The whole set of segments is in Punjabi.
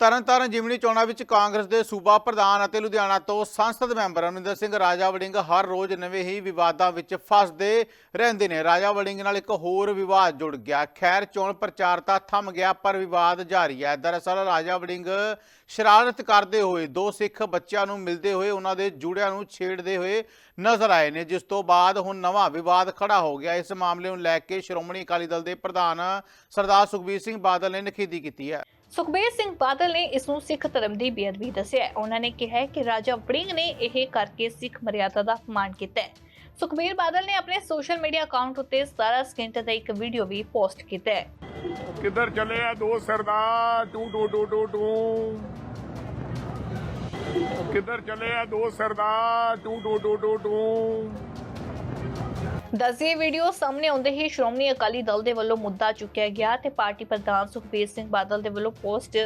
ਤਰਨਤਾਰਨ ਜਿਮਨੀ ਚੋਣਾਂ ਵਿੱਚ ਕਾਂਗਰਸ ਦੇ ਸੂਬਾ ਪ੍ਰਧਾਨ ਅਤੇ ਲੁਧਿਆਣਾ ਤੋਂ ਸੰਸਦ ਮੈਂਬਰ ਅਮਰਿੰਦਰ ਸਿੰਘ ਰਾਜਾ ਵੜਿੰਗ ਹਰ ਰੋਜ਼ ਨਵੇਂ ਹੀ ਵਿਵਾਦਾਂ ਵਿੱਚ ਫਸਦੇ ਰਹਿੰਦੇ ਨੇ। ਰਾਜਾ ਵੜਿੰਗ ਨਾਲ ਇੱਕ ਹੋਰ ਵਿਵਾਦ ਜੁੜ ਗਿਆ। ਖੈਰ, ਚੋਣ ਪ੍ਰਚਾਰ ਤਾਂ ਥੰਮ ਗਿਆ, ਪਰ ਵਿਵਾਦ ਜਾਰੀ ਹੈ। ਦਰਅਸਲ ਰਾਜਾ ਵੜਿੰਗ ਸ਼ਰਾਰਤ ਕਰਦੇ ਹੋਏ ਦੋ ਸਿੱਖ ਬੱਚਿਆਂ ਨੂੰ ਮਿਲਦੇ ਹੋਏ ਉਹਨਾਂ ਦੇ ਜੁੜਿਆਂ ਨੂੰ ਛੇੜਦੇ ਹੋਏ ਨਜ਼ਰ ਆਏ ਨੇ, ਜਿਸ ਤੋਂ ਬਾਅਦ ਹੁਣ ਨਵਾਂ ਵਿਵਾਦ ਖੜਾ ਹੋ ਗਿਆ। ਇਸ ਮਾਮਲੇ ਨੂੰ ਲੈ ਕੇ ਸ਼੍ਰੋਮਣੀ ਅਕਾਲੀ ਦਲ ਦੇ ਪ੍ਰਧਾਨ ਸਰਦਾਰ ਸੁਖਬੀਰ ਸਿੰਘ ਬਾਦਲ ਨੇ ਨਖੇਦੀ ਕੀਤੀ ਹੈ। ਸੁਖਬੀਰ ਸਿੰਘ ਬਾਦਲ ਨੇ ਇਸ ਨੂੰ ਸਿੱਖ ਧਰਮ ਦੀ ਬੇਅਦਬੀ ਦੱਸਿਆ ਉਹਨਾਂ ਨੇ ਕਿਹਾ ਕਿ ਰਾਜਾ ਵੜਿੰਗ ਨੇ ਇਹ ਕਰਕੇ ਸਿੱਖ ਮਰਿਆਦਾ ਦਾ ਅਪਮਾਨ ਕੀਤਾ ਹੈ। ਸੁਖਬੀਰ ਬਾਦਲ ਨੇ ਆਪਣੇ ਸੋਸ਼ਲ ਮੀਡੀਆ ਅਕਾਊਂਟ ਉੱਤੇ 17 ਸਕਿੰਟ ਦਾ ਇੱਕ ਵੀਡੀਓ ਵੀ ਪੋਸਟ ਕੀਤਾ ਹੈ। ਕਿੱਧਰ ਚੱਲੇ ਆ ਦੋ ਸਰਦਾਰ? ਟੂ ਟੂ ਟੂ ਟੂ ਟੂ। ਕਿੱਧਰ ਚੱਲੇ ਆ ਦੋ ਸਰਦਾਰ? ਟੂ ਟੂ ਟੂ ਟੂ ਟੂ। ਦੱਸੀ ਵੀਡੀਓ ਸਾਹਮਣੇ ਆਉਂਦੇ ਹੀ ਸ਼੍ਰੋਮਣੀ ਅਕਾਲੀ ਦਲ ਦੇ ਵੱਲੋਂ ਮੁੱਦਾ ਚੁੱਕਿਆ ਗਿਆ ਤੇ ਪਾਰਟੀ ਪ੍ਰਧਾਨ ਸੁਖਬੀਰ ਸਿੰਘ ਬਾਦਲ ਦੇ ਵੱਲੋਂ ਪੋਸਟ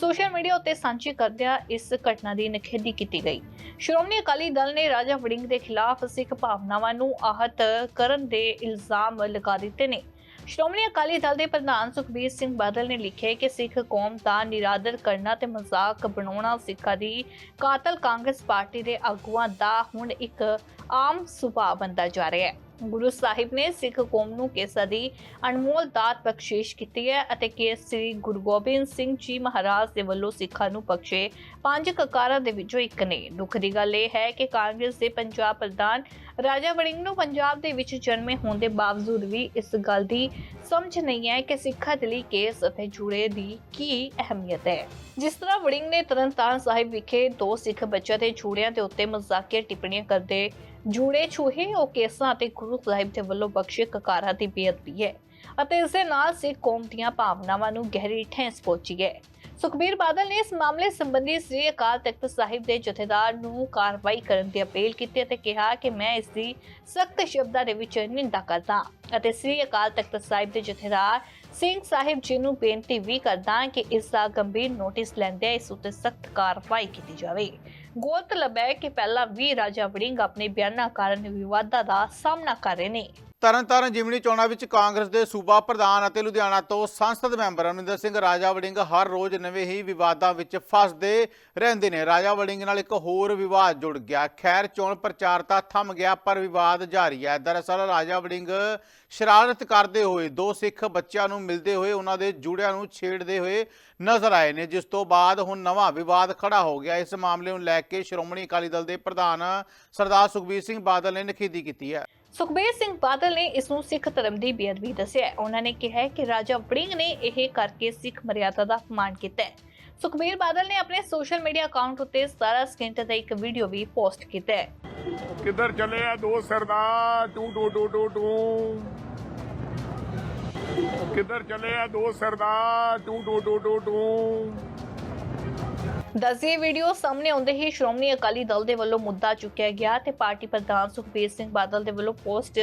ਸੋਸ਼ਲ ਮੀਡੀਆ ਉੱਤੇ ਸਾਂਝੀ ਕਰਦਿਆਂ ਇਸ ਘਟਨਾ ਦੀ ਨਿਖੇਧੀ ਕੀਤੀ ਗਈ। ਸ਼੍ਰੋਮਣੀ ਅਕਾਲੀ ਦਲ ਨੇ ਰਾਜਾ ਵੜਿੰਗ ਦੇ ਖਿਲਾਫ ਸਿੱਖ ਭਾਵਨਾਵਾਂ ਨੂੰ ਆਹਤ ਕਰਨ ਦੇ ਇਲਜ਼ਾਮ ਲਗਾ ਦਿੱਤੇ ਨੇ। ਸ਼੍ਰੋਮਣੀ ਅਕਾਲੀ ਦਲ ਦੇ ਪ੍ਰਧਾਨ ਸੁਖਬੀਰ ਸਿੰਘ ਬਾਦਲ ਨੇ ਲਿਖਿਆ ਕਿ ਸਿੱਖ ਕੌਮ ਦਾ ਨਿਰਾਦਰ ਕਰਨਾ ਤੇ ਮਜ਼ਾਕ ਬਣਾਉਣਾ ਸਿੱਖਾਂ ਦੀ ਕਾਤਲ ਕਾਂਗਰਸ ਪਾਰਟੀ ਦੇ ਆਗੂਆਂ ਦਾ ਹੁਣ ਇੱਕ ਆਮ ਸੁਭਾਅ ਬਣਦਾ ਜਾ ਰਿਹਾ ਹੈ। ਗੁਰੂ ਸਾਹਿਬ ਨੇ ਸਿੱਖ ਕੌਮ ਨੂੰ ਕੇਸਾਂ ਦੀ ਅਨਮੋਲ ਦਾਤ ਬਖਸ਼ਿਸ਼ ਕੀਤੀ ਹੈ ਅਤੇ ਕਿ ਸ੍ਰੀ ਗੁਰੂ ਗੋਬਿੰਦ ਸਿੰਘ ਜੀ ਮਹਾਰਾਜ ਦੇ ਵੱਲੋਂ ਸਿੱਖਾਂ ਨੂੰ ਬਖਸ਼ੇ ਪੰਜ ਕਕਾਰਾਂ ਦੇ ਵਿੱਚੋਂ ਇੱਕ ਨੇ। ਦੁੱਖ ਦੀ ਗੱਲ ਇਹ ਹੈ ਕਿ ਕਾਂਗਰਸ ਦੇ ਪੰਜਾਬ ਪ੍ਰਧਾਨ ਰਾਜਾ ਵੜਿੰਗ ਨੂੰ ਪੰਜਾਬ ਦੇ ਵਿੱਚ ਜਨਮੇ ਹੋਣ ਦੇ ਬਾਵਜੂਦ ਵੀ ਇਸ ਗੱਲ ਦੀ ਸਮਝ ਨਹੀਂ ਹੈ ਕਿ ਸਿੱਖਾਂ ਦੇ ਲਈ ਕੇਸ ਅਤੇ ਜੁੜੇ ਦੀ ਕੀ ਅਹਿਮੀਅਤ ਹੈ। ਜਿਸ ਤਰ੍ਹਾਂ ਵੜਿੰਗ ਨੇ ਤਰਨਤਾਰਨ ਸਾਹਿਬ ਵਿਖੇ ਦੋ ਸਿੱਖ ਬੱਚਿਆਂ ਦੇ ਜੂੜਿਆਂ ਦੇ ਉੱਤੇ ਮਜ਼ਾਕੀਆ ਟਿੱਪਣੀਆਂ ਕਰਦੇ ਜੂੜੇ ਛੂਹੇ ਉਹ ਕੇਸਾਂ ਅਤੇ ਗੁਰੂ ਸਾਹਿਬ ਦੇ ਵੱਲੋਂ ਬਖਸ਼ੇ ਕਕਾਰਾਂ ਦੀ ਬੇਅਦਬੀ ਹੈ ਅਤੇ ਇਸ ਦੇ ਨਾਲ ਸਿੱਖ ਕੌਮ ਦੀਆਂ ਭਾਵਨਾਵਾਂ ਨੂੰ ਗਹਿਰੀ ਠੇਸ ਪਹੁੰਚੀ ਹੈ। ਸੁਖਬੀਰ ਬਾਦਲ ਨੇ ਇਸ ਮਾਮਲੇ ਸੰਬੰਧੀ ਸ੍ਰੀ ਅਕਾਲ ਤਖਤ ਸਾਹਿਬ ਦੇ ਜਥੇਦਾਰ ਨੂੰ ਕਾਰਵਾਈ ਕਰਨ ਦੀ ਅਪੀਲ ਕੀਤੀ ਅਤੇ ਕਿਹਾ ਕਿ ਮੈਂ ਇਸ ਦੀ ਸਖਤ ਸ਼ਬਦਾਂ ਦੇ ਵਿੱਚ ਨਿੰਦਾ ਕਰਦਾ ਅਤੇ ਸ੍ਰੀ ਅਕਾਲ ਤਖਤ ਸਾਹਿਬ ਦੇ ਜਥੇਦਾਰ ਸਿੰਘ ਸਾਹਿਬ ਜੀ ਨੂੰ ਬੇਨਤੀ ਵੀ ਕਰਦਾ ਕਿ ਇਸ ਦਾ ਗੰਭੀਰ ਨੋਟਿਸ ਲੈਂਦੇ ਇਸ ਉੱਤੇ ਸਖਤ ਕਾਰਵਾਈ ਕੀਤੀ ਜਾਵੇ। ਗੌਰਤਲਬ ਹੈ ਕਿ ਪਹਿਲਾਂ ਵੀ ਰਾਜਾ ਵੜਿੰਗ ਆਪਣੇ ਬਿਆਨਾਂ ਕਾਰਨ ਵਿਵਾਦਾਂ ਦਾ ਸਾਹਮਣਾ ਕਰ ਰਹੇ ਨੇ। ਤਰਨਤਾਰਨ ਜਿਮਨੀ ਚੋਣਾਂ ਵਿੱਚ ਕਾਂਗਰਸ ਦੇ ਸੂਬਾ ਪ੍ਰਧਾਨ ਅਤੇ ਲੁਧਿਆਣਾ ਤੋਂ ਸੰਸਦ ਮੈਂਬਰ ਅਮਰਿੰਦਰ ਸਿੰਘ ਰਾਜਾ ਵੜਿੰਗ ਹਰ ਰੋਜ਼ ਨਵੇਂ ਹੀ ਵਿਵਾਦਾਂ ਵਿੱਚ ਫਸਦੇ ਰਹਿੰਦੇ ਨੇ। ਰਾਜਾ ਵੜਿੰਗ ਨਾਲ ਇੱਕ ਹੋਰ ਵਿਵਾਦ ਜੁੜ ਗਿਆ। ਖੈਰ, ਚੋਣ ਪ੍ਰਚਾਰ ਤਾਂ ਥੰਮ ਗਿਆ, ਪਰ ਵਿਵਾਦ ਜਾਰੀ ਹੈ। ਦਰਅਸਲ, ਰਾਜਾ ਵੜਿੰਗ ਸ਼ਰਾਰਤ ਕਰਦੇ ਹੋਏ ਦੋ ਸਿੱਖ ਬੱਚਿਆਂ ਨੂੰ ਮਿਲਦੇ ਹੋਏ ਉਹਨਾਂ ਦੇ ਜੁੜਿਆਂ ਨੂੰ ਛੇੜਦੇ ਹੋਏ ਨਜ਼ਰ ਆਏ ਨੇ, ਜਿਸ ਤੋਂ ਬਾਅਦ ਹੁਣ ਨਵਾਂ ਵਿਵਾਦ ਖੜਾ ਹੋ ਗਿਆ। ਇਸ ਮਾਮਲੇ ਨੂੰ ਲੈ ਕੇ ਸ਼੍ਰੋਮਣੀ ਅਕਾਲੀ ਦਲ ਦੇ ਪ੍ਰਧਾਨ ਸਰਦਾਰ ਸੁਖਬੀਰ ਸਿੰਘ ਬਾਦਲ ਨੇ ਨਖੇਦੀ ਕੀਤੀ ਹੈ। ਸੁਖਬੀਰ ਸਿੰਘ ਬਾਦਲ ਨੇ ਇਸ ਨੂੰ ਸਿੱਖ ਧਰਮ ਦੀ ਬੇਅਦਬੀ ਦੱਸਿਆ ਉਹਨਾਂ ਨੇ ਕਿਹਾ ਕਿ ਰਾਜਾ ਵੜਿੰਗ ਨੇ ਇਹ ਕਰਕੇ ਸਿੱਖ ਮਰਿਆਦਾ ਦਾ ਅਪਮਾਨ ਕੀਤਾ ਹੈ। ਸੁਖਬੀਰ ਬਾਦਲ ਨੇ ਆਪਣੇ ਸੋਸ਼ਲ ਮੀਡੀਆ ਅਕਾਊਂਟ ਉੱਤੇ 17 ਸਕਿੰਟ ਦਾ ਇੱਕ ਵੀਡੀਓ ਵੀ ਪੋਸਟ ਕੀਤਾ ਹੈ। ਕਿੱਧਰ ਚੱਲੇ ਆ ਦੋ ਸਰਦਾਰ? ਟੂ ਟੂ ਟੂ ਟੂ ਟੂ। ਕਿੱਧਰ ਚੱਲੇ ਆ ਦੋ ਸਰਦਾਰ? ਟੂ ਟੂ ਟੂ ਟੂ ਟੂ। ਦੱਸੀ ਵੀਡੀਓ ਸਾਹਮਣੇ ਆਉਂਦੇ ਹੀ ਸ਼੍ਰੋਮਣੀ ਅਕਾਲੀ ਦਲ ਦੇ ਵੱਲੋਂ ਮੁੱਦਾ ਚੁੱਕਿਆ ਗਿਆ ਤੇ ਪਾਰਟੀ ਪ੍ਰਧਾਨ ਸੁਖਬੀਰ ਸਿੰਘ ਬਾਦਲ ਦੇ ਵੱਲੋਂ ਪੋਸਟ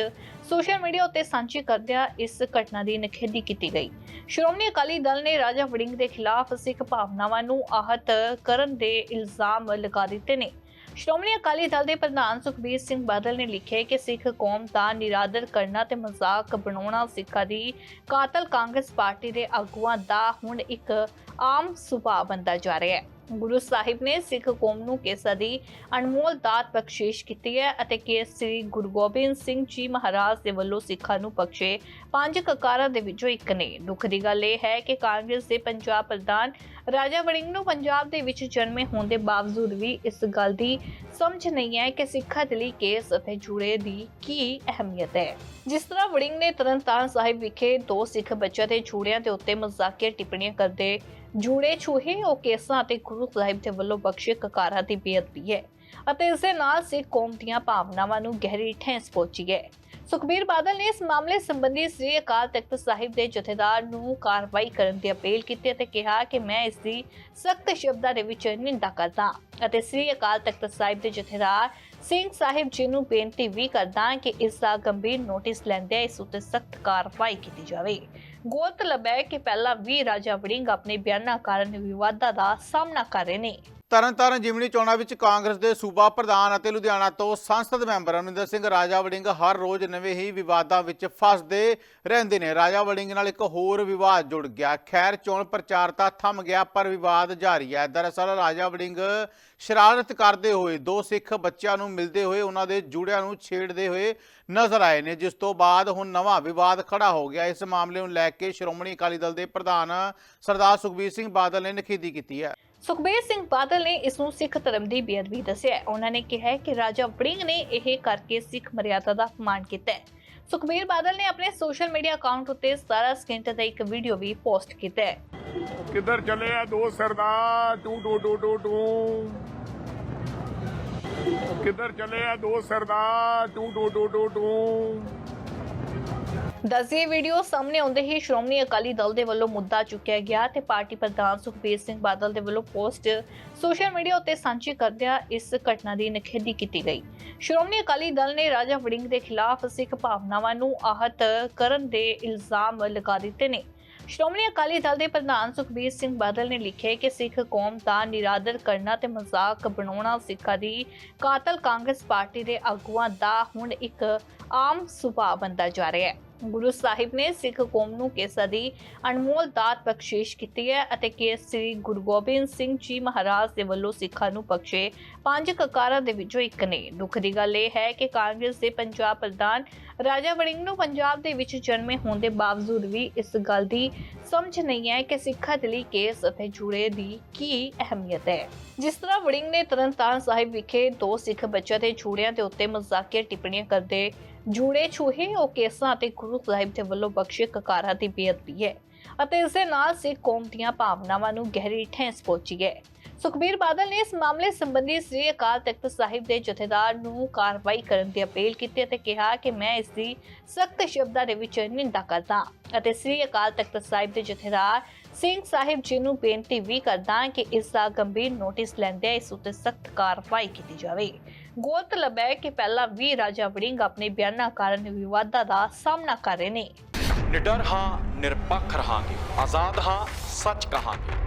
ਸੋਸ਼ਲ ਮੀਡੀਆ ਉੱਤੇ ਸਾਂਝੀ ਕਰਦਿਆਂ ਇਸ ਘਟਨਾ ਦੀ ਨਿਖੇਧੀ ਕੀਤੀ ਗਈ। ਸ਼੍ਰੋਮਣੀ ਅਕਾਲੀ ਦਲ ਨੇ ਰਾਜਾ ਵੜਿੰਗ ਦੇ ਖਿਲਾਫ ਸਿੱਖ ਭਾਵਨਾਵਾਂ ਨੂੰ ਆਹਤ ਕਰਨ ਦੇ ਇਲਜ਼ਾਮ ਲਗਾ ਦਿੱਤੇ ਨੇ। ਸ਼੍ਰੋਮਣੀ ਅਕਾਲੀ ਦਲ ਦੇ ਪ੍ਰਧਾਨ ਸੁਖਬੀਰ ਸਿੰਘ ਬਾਦਲ ਨੇ ਲਿਖਿਆ ਕਿ ਸਿੱਖ ਕੌਮ ਦਾ ਨਿਰਾਦਰ ਕਰਨਾ ਤੇ ਮਜ਼ਾਕ ਬਣਾਉਣਾ ਸਿੱਖਾਂ ਦੀ ਕਾਤਲ ਕਾਂਗਰਸ ਪਾਰਟੀ ਦੇ ਆਗੂਆਂ ਦਾ ਹੁਣ ਇੱਕ ਆਮ ਸੁਭਾਅ ਬਣਦਾ ਜਾ ਰਿਹਾ ਹੈ। ਗੁਰੂ ਸਾਹਿਬ ਨੇ ਸਿੱਖ ਕੌਮ ਨੂੰ ਕੇਸਾਂ ਦੀ ਅਨਮੋਲ ਦਾਤ ਬਖਸ਼ਿਸ਼ ਕੀਤੀ ਹੈ ਅਤੇ ਕਿ ਸ੍ਰੀ ਗੁਰੂ ਗੋਬਿੰਦ ਸਿੰਘ ਜੀ ਮਹਾਰਾਜ ਦੇ ਵੱਲੋਂ ਸਿੱਖਾਂ ਨੂੰ ਬਖਸ਼ੇ ਪੰਜ ਕਕਾਰਾਂ ਦੇ ਵਿੱਚੋਂ ਇੱਕ ਨੇ। ਦੁੱਖ ਦੀ ਗੱਲ ਇਹ ਹੈ ਕਿ ਕਾਂਗਰਸ ਦੇ ਪੰਜਾਬ ਪ੍ਰਧਾਨ ਰਾਜਾ ਵੜਿੰਗ ਨੂੰ ਪੰਜਾਬ ਦੇ ਵਿੱਚ ਜਨਮੇ ਹੋਣ ਦੇ ਬਾਵਜੂਦ ਵੀ ਇਸ ਗੱਲ ਦੀ ਸਮਝ ਨਹੀਂ ਹੈ ਕਿ ਸਿੱਖਾਂ ਦੇ ਲਈ ਕੇਸ ਅਤੇ ਜੁੜੇ ਦੀ ਕੀ ਅਹਿਮੀਅਤ ਹੈ। ਜਿਸ ਤਰ੍ਹਾਂ ਵੜਿੰਗ ਨੇ ਤਰਨਤਾਰਨ ਸਾਹਿਬ ਵਿਖੇ ਦੋ ਸਿੱਖ ਬੱਚਿਆਂ ਦੇ ਜੂੜਿਆਂ ਦੇ ਉੱਤੇ ਮਜ਼ਾਕੀਆ ਟਿੱਪਣੀਆਂ ਕਰਦੇ ਜੂੜੇ ਛੂਹੇ ਉਹ ਕੇਸਾਂ ਅਤੇ ਗੁਰੂ ਸਾਹਿਬ ਦੇ ਵੱਲੋਂ ਬਖਸ਼ੇ ਕਕਾਰਾਂ ਦੀ ਬੇਅਦਬੀ ਹੈ ਅਤੇ ਇਸ ਦੇ ਨਾਲ ਸਿੱਖ ਕੌਮ ਦੀਆਂ ਭਾਵਨਾਵਾਂ ਨੂੰ ਗਹਿਰੀ ਠੇਸ ਪਹੁੰਚੀ ਹੈ। ਸੁਖਬੀਰ ਬਾਦਲ ਨੇ ਇਸ ਮਾਮਲੇ ਸੰਬੰਧੀ ਸ੍ਰੀ ਅਕਾਲ ਤਖਤ ਸਾਹਿਬ ਦੇ ਜਥੇਦਾਰ ਨੂੰ ਕਾਰਵਾਈ ਕਰਨ ਦੀ ਅਪੀਲ ਕੀਤੀ ਅਤੇ ਕਿਹਾ ਕਿ ਮੈਂ ਇਸ ਦੀ ਸਖਤ ਸ਼ਬਦਾਂ ਦੇ ਵਿੱਚ ਨਿੰਦਾ ਕਰਦਾ ਅਤੇ ਸ੍ਰੀ ਅਕਾਲ ਤਖਤ ਸਾਹਿਬ ਦੇ ਜਥੇਦਾਰ ਸਿੰਘ ਸਾਹਿਬ ਜੀ ਨੂੰ ਬੇਨਤੀ ਵੀ ਕਰਦਾ ਕਿ ਇਸ ਦਾ ਗੰਭੀਰ ਨੋਟਿਸ ਲੈਂਦੇ ਇਸ ਉੱਤੇ ਸਖਤ ਕਾਰਵਾਈ ਕੀਤੀ ਜਾਵੇ। ਗੌਰਤਲਬ ਹੈ ਕਿ ਪਹਿਲਾਂ ਵੀ ਰਾਜਾ ਵੜਿੰਗ ਆਪਣੇ ਬਿਆਨਾਂ ਕਾਰਨ ਵਿਵਾਦਾਂ ਦਾ ਸਾਹਮਣਾ ਕਰ ਰਹੇ ਨੇ। ਤਰਨਤਾਰਨ ਜਿਮਨੀ ਚੋਣਾਂ ਵਿੱਚ ਕਾਂਗਰਸ ਦੇ ਸੂਬਾ ਪ੍ਰਧਾਨ ਅਤੇ ਲੁਧਿਆਣਾ ਤੋਂ ਸੰਸਦ ਮੈਂਬਰ ਅਮਰਿੰਦਰ ਸਿੰਘ ਰਾਜਾ ਵੜਿੰਗ ਹਰ ਰੋਜ਼ ਨਵੇਂ ਹੀ ਵਿਵਾਦਾਂ ਵਿੱਚ ਫਸਦੇ ਰਹਿੰਦੇ ਨੇ। ਰਾਜਾ ਵੜਿੰਗ ਨਾਲ ਇੱਕ ਹੋਰ ਵਿਵਾਦ ਜੁੜ ਗਿਆ। ਖੈਰ, ਚੋਣ ਪ੍ਰਚਾਰ ਤਾਂ ਥੰਮ ਗਿਆ, ਪਰ ਵਿਵਾਦ ਜਾਰੀ ਹੈ। ਦਰਅਸਲ, ਰਾਜਾ ਵੜਿੰਗ ਸ਼ਰਾਰਤ ਕਰਦੇ ਹੋਏ ਦੋ ਸਿੱਖ ਬੱਚਿਆਂ ਨੂੰ ਮਿਲਦੇ ਹੋਏ ਉਹਨਾਂ ਦੇ ਜੁੜਿਆਂ ਨੂੰ ਛੇੜਦੇ ਹੋਏ ਨਜ਼ਰ ਆਏ ਨੇ, ਜਿਸ ਤੋਂ ਬਾਅਦ ਹੁਣ ਨਵਾਂ ਵਿਵਾਦ ਖੜਾ ਹੋ ਗਿਆ। ਇਸ ਮਾਮਲੇ ਨੂੰ ਲੈ ਕੇ ਸ਼੍ਰੋਮਣੀ ਅਕਾਲੀ ਦਲ ਦੇ ਪ੍ਰਧਾਨ ਸਰਦਾਰ ਸੁਖਬੀਰ ਸਿੰਘ ਬਾਦਲ ਨੇ ਨਖੇਦੀ ਕੀਤੀ ਹੈ। ਸੁਖਬੀਰ ਸਿੰਘ ਬਾਦਲ ਨੇ ਇਸ ਨੂੰ ਸਿੱਖ ਧਰਮ ਦੀ ਬੇਅਦਬੀ ਦੱਸਿਆ ਉਹਨਾਂ ਨੇ ਕਿਹਾ ਕਿ ਰਾਜਾ ਵੜਿੰਗ ਨੇ ਇਹ ਕਰਕੇ ਸਿੱਖ ਮਰਿਆਦਾ ਦਾ ਅਪਮਾਨ ਕੀਤਾ ਹੈ। ਸੁਖਬੀਰ ਬਾਦਲ ਨੇ ਆਪਣੇ ਸੋਸ਼ਲ ਮੀਡੀਆ ਅਕਾਊਂਟ ਉੱਤੇ 17 ਸਕਿੰਟ ਦਾ ਇੱਕ ਵੀਡੀਓ ਵੀ ਪੋਸਟ ਕੀਤਾ ਹੈ। ਕਿੱਧਰ ਚੱਲੇ ਆ ਦੋ ਸਰਦਾਰ? ਟੂ ਟੂ ਟੂ ਟੂ ਟੂ। ਕਿੱਧਰ ਚੱਲੇ ਆ ਦੋ ਸਰਦਾਰ? ਟੂ ਟੂ ਟੂ ਟੂ ਟੂ। ਦੱਸਦੀ ਵੀਡੀਓ ਸਾਹਮਣੇ ਆਉਂਦੇ ਹੀ ਸ਼੍ਰੋਮਣੀ ਅਕਾਲੀ ਦਲ ਦੇ ਵੱਲੋਂ ਮੁੱਦਾ ਚੁੱਕਿਆ ਗਿਆ ਤੇ ਪਾਰਟੀ ਪ੍ਰਧਾਨ ਸੁਖਬੀਰ ਸਿੰਘ ਬਾਦਲ ਦੇ ਵੱਲੋਂ ਪੋਸਟ ਸੋਸ਼ਲ ਮੀਡੀਆ ਉੱਤੇ ਸਾਂਝੀ ਕਰਦਿਆਂ ਇਸ ਘਟਨਾ ਦੀ ਨਿਖੇਧੀ ਕੀਤੀ ਗਈ। ਸ਼੍ਰੋਮਣੀ ਅਕਾਲੀ ਦਲ ਨੇ ਰਾਜਾ ਵੜਿੰਗ ਦੇ ਖਿਲਾਫ ਸਿੱਖ ਭਾਵਨਾਵਾਂ ਨੂੰ ਆਹਤ ਕਰਨ ਦੇ ਇਲਜ਼ਾਮ ਲਗਾ ਦਿੱਤੇ ਨੇ। ਸ਼੍ਰੋਮਣੀ ਅਕਾਲੀ ਦਲ ਦੇ ਪ੍ਰਧਾਨ ਸੁਖਬੀਰ ਸਿੰਘ ਬਾਦਲ ਨੇ ਲਿਖਿਆ ਕਿ ਸਿੱਖ ਕੌਮ ਦਾ ਨਿਰਾਦਰ ਕਰਨਾ ਤੇ ਮਜ਼ਾਕ ਬਣਾਉਣਾ ਸਿੱਖਾਂ ਦੀ ਕਾਤਲ ਕਾਂਗਰਸ ਪਾਰਟੀ ਦੇ ਆਗੂਆਂ ਦਾ ਹੁਣ ਇੱਕ ਆਮ ਸੁਭਾਅ ਬਣਦਾ ਜਾ ਰਿਹਾ ਹੈ। ਗੁਰੂ ਸਾਹਿਬ ਨੇ ਸਿੱਖ ਕੌਮ ਨੂੰ ਕੇਸਰ ਦੀ ਅਨਮੋਲ ਦਾਤ ਬਖਸ਼ਿਸ਼ ਕੀਤੀ ਹੈ ਅਤੇ ਕੇਸ ਸ੍ਰੀ ਗੁਰੂ ਗੋਬਿੰਦ ਸਿੰਘ ਜੀ ਮਹਾਰਾਜ ਦੇ ਵੱਲੋਂ ਸਿੱਖਾਂ ਨੂੰ ਬਖਸ਼ੇ ਪੰਜ ਕਕਾਰਾਂ ਦੇ ਵਿੱਚੋਂ ਇੱਕ ਨੇ। ਦੁੱਖ ਦੀ ਗੱਲ ਇਹ ਹੈ ਕਿ ਕਾਂਗਰਸ ਦੇ ਪੰਜਾਬ ਪ੍ਰਧਾਨ ਰਾਜਾ ਵੜਿੰਗ ਨੂੰ ਪੰਜਾਬ ਦੇ ਵਿੱਚ ਜਨਮੇ ਹੋਣ ਦੇ ਬਾਵਜੂਦ ਵੀ ਇਸ ਗੱਲ ਦੀ ਸਮਝ ਨਹੀਂ ਹੈ ਕਿ ਸਿੱਖਾਂ ਦੇ ਲਈ ਕੇਸ ਅਤੇ ਜੁੜੇ ਦੀ ਕੀ ਅਹਿਮੀਅਤ ਹੈ। ਜਿਸ ਤਰ੍ਹਾਂ ਵੜਿੰਗ ਨੇ ਤਰਨਤਾਰਨ ਸਾਹਿਬ ਵਿਖੇ ਦੋ ਸਿੱਖ ਬੱਚਿਆਂ ਦੇ ਜੂੜਿਆਂ ਦੇ ਉੱਤੇ ਮਜ਼ਾਕੀਆ ਟਿੱਪਣੀਆਂ ਕਰਦੇ ਜੂੜੇ ਛੂਹੇ, ਉਹ ਕੇਸਾਂ ਅਤੇ ਗੁਰੂ ਸਾਹਿਬ ਦੇ ਵੱਲੋਂ ਬਖਸ਼ੇ ਕਕਾਰਾਂ ਦੀ ਬੇਅਦਬੀ ਹੈ ਅਤੇ ਇਸ ਦੇ ਨਾਲ ਸਿੱਖ ਕੌਮ ਦੀਆਂ ਭਾਵਨਾਵਾਂ ਨੂੰ ਗਹਿਰੀ ਠੇਸ ਪਹੁੰਚੀ ਹੈ। ਸੁਖਬੀਰ ਬਾਦਲ ਨੇ ਇਸ ਮਾਮਲੇ ਸੰਬੰਧੀ ਸ੍ਰੀ ਅਕਾਲ ਤਖਤ ਸਾਹਿਬ ਦੇ ਜਥੇਦਾਰ ਨੂੰ ਕਾਰਵਾਈ ਕਰਨ ਦੀ ਅਪੀਲ ਕੀਤੀ ਅਤੇ ਕਿਹਾ ਕਿ ਮੈਂ ਇਸ ਦੀ ਸਖਤ ਸ਼ਬਦਾਂ ਦੇ ਵਿੱਚ ਨਿੰਦਾ ਕਰਦਾ ਅਤੇ ਸ੍ਰੀ ਅਕਾਲ ਤਖਤ ਸਾਹਿਬ ਦੇ ਜਥੇਦਾਰ ਸਿੰਘ ਸਾਹਿਬ ਜੀ ਨੂੰ ਬੇਨਤੀ ਵੀ ਕਰਦਾ ਕਿ ਇਸ ਦਾ ਗੰਭੀਰ ਨੋਟਿਸ ਲੈਂਦੇ ਇਸ ਉੱਤੇ ਸਖਤ ਕਾਰਵਾਈ ਕੀਤੀ ਜਾਵੇ। ਗੌਰਤਲਬ ਹੈ ਕਿ ਪਹਿਲਾਂ ਵੀ ਰਾਜਾ ਵੜਿੰਗ ਆਪਣੇ ਬਿਆਨਾਂ ਕਾਰਨ ਵਿਵਾਦਾਂ ਦਾ ਸਾਹਮਣਾ ਕਰ ਰਹੇ ਨੇ। ਨਿਡਰ ਹਾਂ, ਨਿਰਪੱਖ ਰਹਾਂਗੇ, ਆਜ਼ਾਦ ਹਾਂ, ਸੱਚ ਕਹਾਂਗੇ।